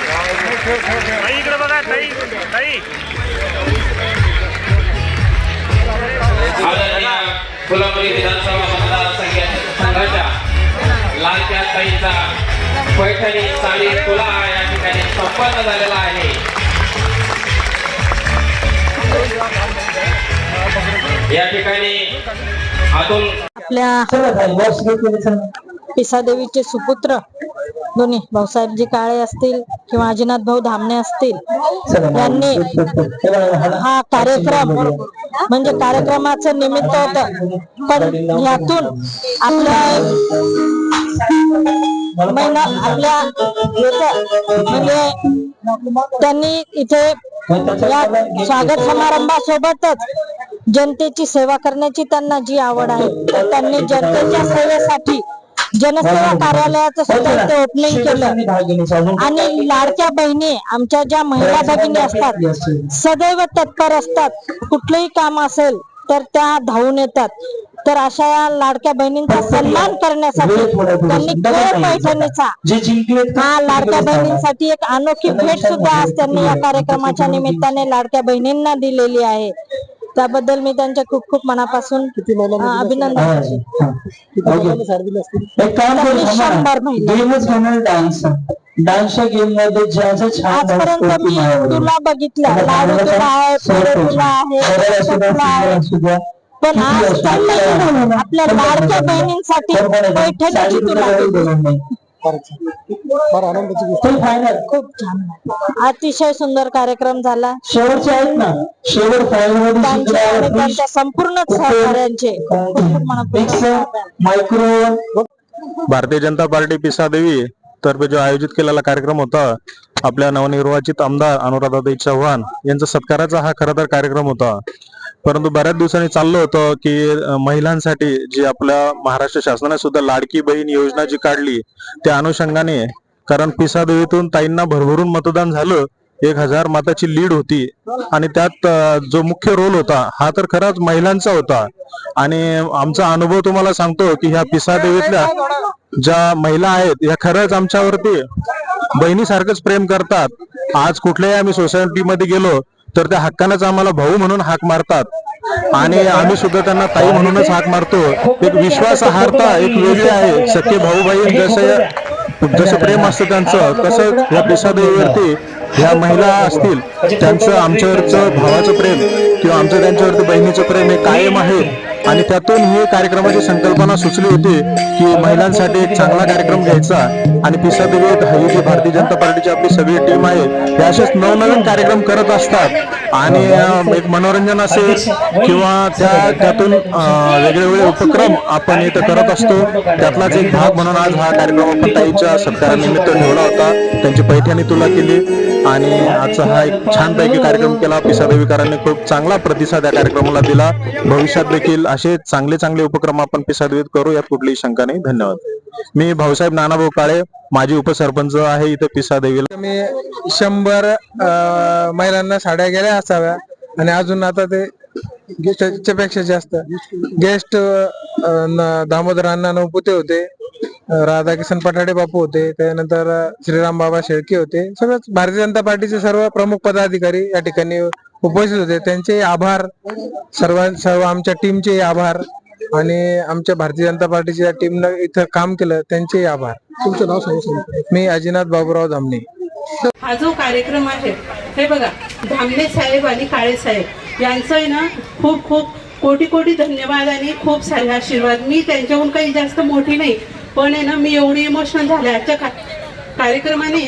ताई इकडे बघा ताई. ताई आदरणीय विधानसभा मतदारसंघ- संघाच्या लालच्या ताईचा पैठणी साडी तुला या ठिकाणी संपन्न झालेला आहे. या ठिकाणी अतुल आपल्या पिसादेवीचे सुपुत्र दोन्ही भाऊसाहेबजी काळे असतील किंवा अजिनाथ भाऊ धामणे असतील यांनी हा कार्यक्रम म्हणजे कार्यक्रमाचं निमित्त होत. पण यातून आपल्या आपल्या म्हणजे त्यांनी इथे या स्वागत समारंभासोबतच जनतेची सेवा करण्याची त्यांना जी आवड आहे तर त्यांनी जनतेच्या सेवेसाठी जनसेवा कार्यालयाचं सुद्धा ओपनिंग केलं. आणि लाडक्या बहिणी आमच्या ज्या महिला भगिनी असतात सदैव तत्पर असतात. कुठलंही काम असेल तर त्या धावून येतात. तर अशा या लाडक्या बहिणींचा सन्मान करण्यासाठी त्यांनी केळ पैठणीचा जे जिंकले हा लाडक्या बहिणींसाठी एक अनोखी भेट सुद्धा आज त्यांनी या कार्यक्रमाच्या निमित्ताने लाडक्या बहिणींना दिलेली आहे. त्याबद्दल मी त्यांच्या खूप खूप मनापासून अभिनंदन शंभर महिला. डान्सच्या गेममध्ये आजपर्यंत मी. तुला बघितलं. लाडू आहे तुला आहे पण आज त्यांनी. आपल्या लाडक्या कोणाला- बहिणींसाठी तुला. खूप छान अतिशय सुंदर कार्यक्रम झाला. शेवटचे आहेत ना? शेवट फायनलमध्ये त्यांचे आणि त्यांच्या संपूर्ण सहकार्यांचे खूप खूप मनापासून आभार. मायक्रो भारतीय जनता पार्टी पिसादेवी तर्फे जो आयोजित केलेला कार्यक्रम होता आपल्या नवनिर्वाचित आमदार अनुराधाताई चव्हाण यांचा सत्काराचा हा खरा तर कार्यक्रम होता. परंतु बऱ्याच दिवसांनी चाललं होतं की महिलांसाठी जी आपल्या महाराष्ट्र शासनाने सुद्धा लाडकी बहीण योजना जी काढली त्या अनुषंगाने कारण पिसादेवीतून ताईंना भरभरून मतदान झालं एक हजार मताची लीड होती. आणि त्यात जो मुख्य रोल होता हा तर खराच महिलांचा होता. आणि आमचा अनुभव तुम्हाला सांगतो की ह्या पिसादेवीतल्या ज्या महिला आहेत या खरंच आमच्यावरती बहिणीसारखंच प्रेम करतात. आज कुठल्याही आम्ही सोसायटीमध्ये गेलो तर त्या हक्कानंच आम्हाला भाऊ म्हणून हाक मारतात. आणि आम्ही सुद्धा त्यांना ताई म्हणूनच हाक मारतो. एक विश्वासार्हता एक वेगळी आहे. सख्खे भाऊ बहीण जसं जसं प्रेम असतं त्यांचं तसं या पिसादेवीवरती ह्या महिला असतील त्यांचं आमच्यावरचं भावाचं प्रेम किंवा आमचं त्यांच्यावरती बहिणीचं प्रेम हे कायम आहे. आणि त्यातून ही कार्यक्रमाची संकल्पना सुचली होती की महिलांसाठी एक चांगला कार्यक्रम घ्यायचा आणि पिसादेवीत ही जी भारतीय जनता पार्टीची आपली सगळी टीम आहे. ते असेच नवनवीन कार्यक्रम करत असतात. आणि एक मनोरंजन असेल किंवा त्या त्यातून वेगवेगळे उपक्रम आपण इथं करत असतो. त्यातलाच एक भाग म्हणून आज हा कार्यक्रम आपण ताईच्या सत्कारानिमित्त ठेवला होता. त्यांची पैठणी तुला केली. आणि आजचा हा एक छानपैकी कार्यक्रम केला. पिसादेवीकरांनी खूप चांगला प्रतिसाद या कार्यक्रमाला दिला. भविष्यात देखील असे चांगले चांगले उपक्रम आपण पिसादवीत करू यात कुठलीही शंका नाही. धन्यवाद. मी भाऊसाहेब नानाभाऊ काळे माजी उपसरपंच आहे इथे पिसादेवीला मी शंभर महिलांना साड्या गेल्या असाव्या आणि अजून आता ते गेस्टच्या पेक्षा जास्त. गेस्ट दामोदर अण्णा नवपुते होते. राधाकिशन पठाडे बापू होते त्यानंतर श्रीराम बाबा शेळके होते. सगळंच भारतीय जनता पार्टीचे सर्व प्रमुख पदाधिकारी या ठिकाणी उपस्थित होते. त्यांचे आभार सर्व सर्व आमच्या टीमचे आभार आणि आमच्या भारतीय जनता पार्टीच्या टीमनं इथं काम केलं त्यांचे आभार. तुमचं नाव सांगू मी अजिनाथ बाबूराव धामणे. हा जो कार्यक्रम आहे हे बघा धामणे साहेब आणि काळे साहेब यांचं आहे ना खूप खूप कोटी कोटी धन्यवाद आणि खूप सारे आशीर्वाद. मी त्यांच्याहून काही जास्त मोठी नाही पण आहे ना मी एवढी इमोशनल झाले आजच्या का कार्यक्रमाने.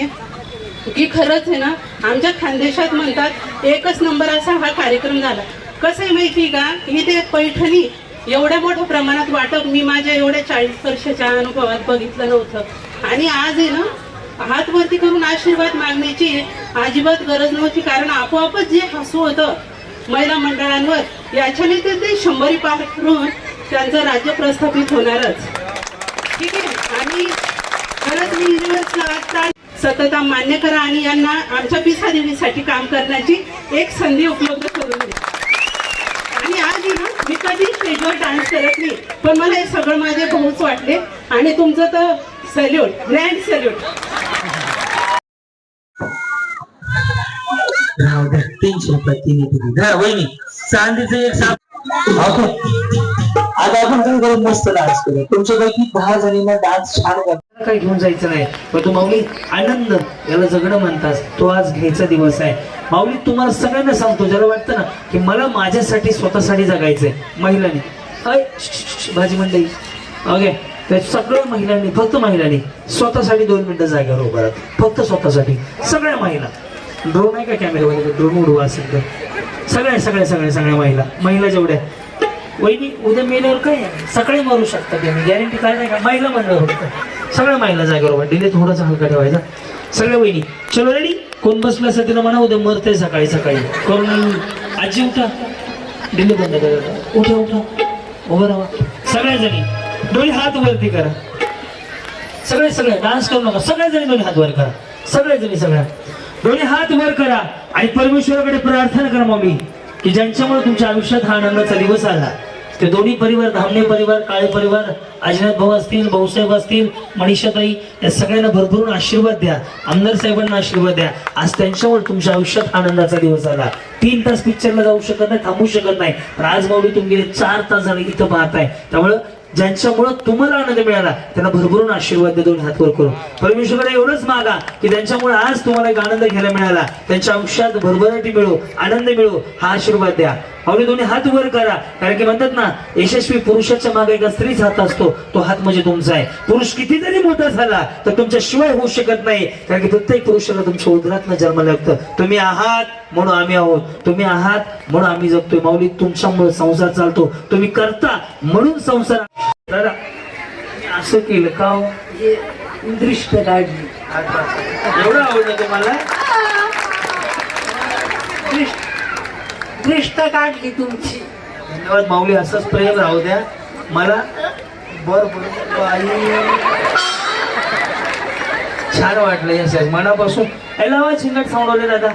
की खरंच आहे ना आमच्या खानदेशात म्हणतात एकच नंबर असा हा कार्यक्रम झाला. कसं आहे माहिती का? ही ते पैठणी एवढ्या मोठ्या प्रमाणात वाटप मी माझ्या एवढ्या चाळीस वर्षाच्या अनुभवात बघितलं नव्हतं. आणि आज आहे ना हात वरती करून आशीर्वाद मागण्याची अजिबात गरज नव्हती कारण आपोआपच जे हसू होतं महिला मंडळांवर याच्याने ते ते शंभरी पार करून त्यांचं राज्य प्रस्थापित होणारच. ठीक आहे. आणि खरंच मी खरंच सतता मान्य करा आणि यांना आमच्या पिसा देवीसाठी काम करण्याची एक संधी उपलब्ध करून द्या आणि आज ना मी कधी स्टेजवर डान्स करत नाही पण मला हे सगळं माझे भाऊच वाटले. आणि तुमचं तर सल्यूट ग्रँड सल्यूट तीनशे प्रतिनिधी वहिनी चांदीचं एक साप आता आपण काय करू मस्त डान्स करू तुमच्यापैकी दहा जणींना डान्स छान करतात काही घेऊन जायचं नाही. पण तू माऊली आनंद याला जगणं म्हणतास. तो आज घ्यायचा दिवस आहे. माऊली तुम्हाला सगळ्यांना सांगतो ज्याला वाटतं ना की मला माझ्यासाठी स्वतःसाठी जगायचंय महिलांनी. अय, भाजी मंडळी ओके? तर सगळ्या महिलांनी फक्त महिलांनी स्वतःसाठी दोन मिनिटं जागेवर उभा राहत फक्त स्वतःसाठी. सगळ्या महिला. ड्रोन आहे का कॅमेऱ्यामध्ये ड्रोन उडवा असेल तर. सगळ्या सगळ्या सगळ्या सगळ्या महिला. महिला जेवढ्या वहिनी उद्या मेल्यावर काय सकाळी मारू शकता तुम्ही. गॅरंटी काय नाही का? महिला मंडळ होतं. सगळ्या महिला जागेवर डिले थोडासा हलका ठेवायचा. सगळ्या वहिनी चलो रेडी कोण बसलं असं तिला म्हणा उद्या मरते सकाळी सकाळी. करून आजी उठा. डिले बंद करा. उठा उठा. उभं राहा. सगळ्या जणी दोन्ही हात वरती करा. सगळे सगळे डान्स करू नका. सगळ्या जणी दोन्ही हात वर करा. सगळ्या जणी सगळ्या. दोन्ही हात वर करा. आणि परमेश्वराकडे प्रार्थना करा मम्मी की ज्यांच्यामुळे तुमच्या आयुष्यात हा आनंदाचा दिवस आला ते दोन्ही परिवार धामणे परिवार काळे परिवार अजिनाथ भाऊ असतील भाऊसाहेब असतील मनीषाताई या सगळ्यांना भरभरून आशीर्वाद द्या. आमदार साहेबांना आशीर्वाद द्या. आज त्यांच्यावर तुमच्या आयुष्यात आनंदाचा दिवस आला. तीन तास पिक्चरला जाऊ शकत नाही थांबू शकत नाही. पण आज माऊली तुम्ही गेले चार तास झाले इथं पाहताय. त्यामुळं ज्यांच्यामुळं तुम्हाला आनंद मिळाला त्यांना भरभरून आशीर्वाद दोन हात वर करून. परमेश्वराला एवढंच मागा की त्यांच्यामुळे आज तुम्हाला एक आनंद घ्यायला मिळाला. त्यांच्या आयुष्यात भरभराटी मिळो आनंद मिळो हा आशीर्वाद द्या. अवघे दोन्ही हात वर करा. कारण की म्हणतात ना यशस्वी पुरुषाच्या मागे एका स्त्रीच हात असतो तो हात म्हणजे तुमचा आहे. पुरुष किती जरी मोठा झाला तर तुमच्या शिवाय होऊ शकत नाही. कारण की प्रत्येक पुरुषाला तुमच्या उदरात जन्माला लागतं. तुम्ही आहात म्हणून आम्ही आहोत. तुम्ही आहात म्हणून आम्ही जगतोय. माऊली तुमच्यामुळे संसार चालतो. तुम्ही करता म्हणून संसार दादा असं केलं का हो? दृष्ट काढली. एवढं आवडलं तुम्हाला? दृष्ट काढली तुमची. धन्यवाद माऊली असंच प्रेम राहू द्या. मला बर बर बाई छान वाटलं यश मनापासून. याला चिंगट साऊंडवले दादा.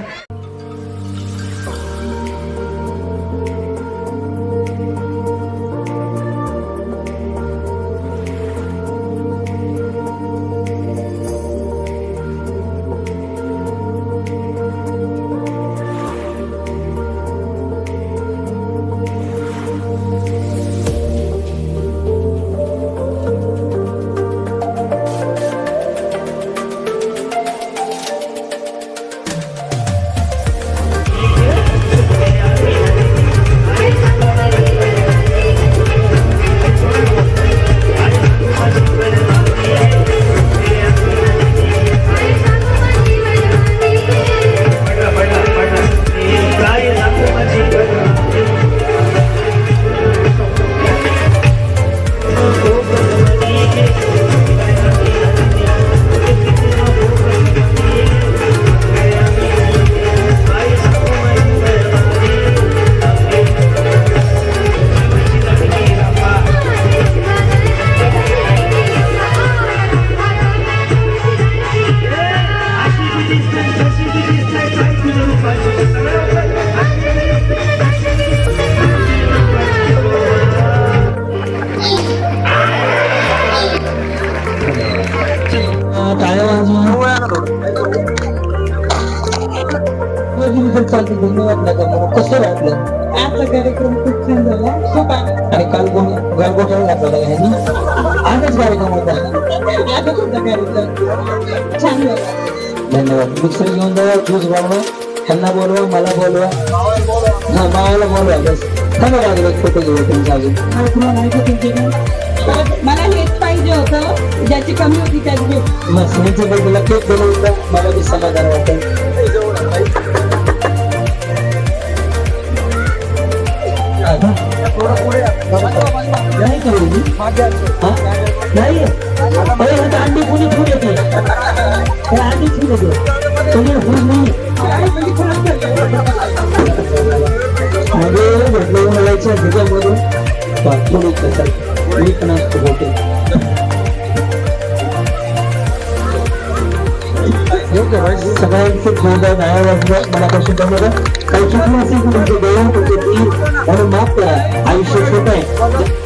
मला कसं वाटलं? आजचा कार्यक्रम खूप छान झाला. खूप आणि काल कोण गालगोटाला घातला ह्यांनी आजच कार्यक्रम होता. आजच होता कार्यक्रम. छान झाला. धन्यवाद. मिक्सर घेऊन जावा ज्यूस बनवा ह्यांना बोलवा मला बोलवा. हा मावाला बोलवा बस. धन्यवाद एक फोटो घेऊ तुमचा अजून. मला तुम्हाला माहिती आहे तुमच्याकडे? मला हेच पाहिजे होतं ज्याची कमी होती त्याच. मग स्नेहच्या बर्थडेला केक बनवून द्या मला बी समाधान वाटेल. नाही का वहिनी? हा? नाही अरे आता अंडी कोणी ठेवून येते हे अंडी येते नाही मध्ये म्हटलं मुलाच्या कसं विकणार पण होते सगळ्यांचे जोरदार दहा वाजलं मला काही चुकलं असेल म्हणून माफ करा. आयुष्य छोट आहे.